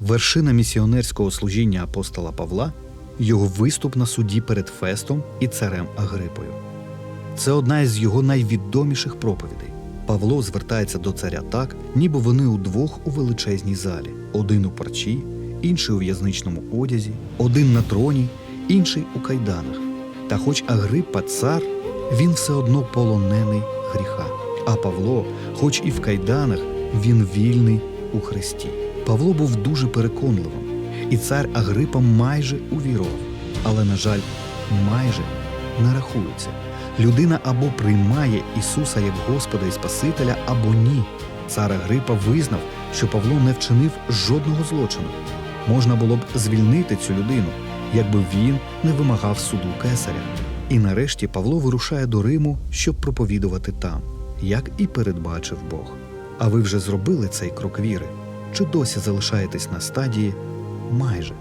Вершина місіонерського служіння апостола Павла його виступ на суді перед Фестом і царем Агрипою. Це одна із його найвідоміших проповідей. Павло звертається до царя так, ніби вони удвох у величезній залі: один у парчі, інший у в'язничному одязі, один на троні, інший у кайданах. Та хоч Агриппа цар, він все одно полонений гріха. А Павло, хоч і в кайданах, він вільний у Христі. Павло був дуже переконливим, і цар Агрипа майже увірував, але, на жаль, майже не рахується. Людина або приймає Ісуса як Господа і Спасителя, або ні. Цар Агрипа визнав, що Павло не вчинив жодного злочину. Можна було б звільнити цю людину, якби він не вимагав суду кесаря. І нарешті Павло вирушає до Риму, щоб проповідувати там, як і передбачив Бог. А ви вже зробили цей крок віри? Чи досі залишаєтесь на стадії майже?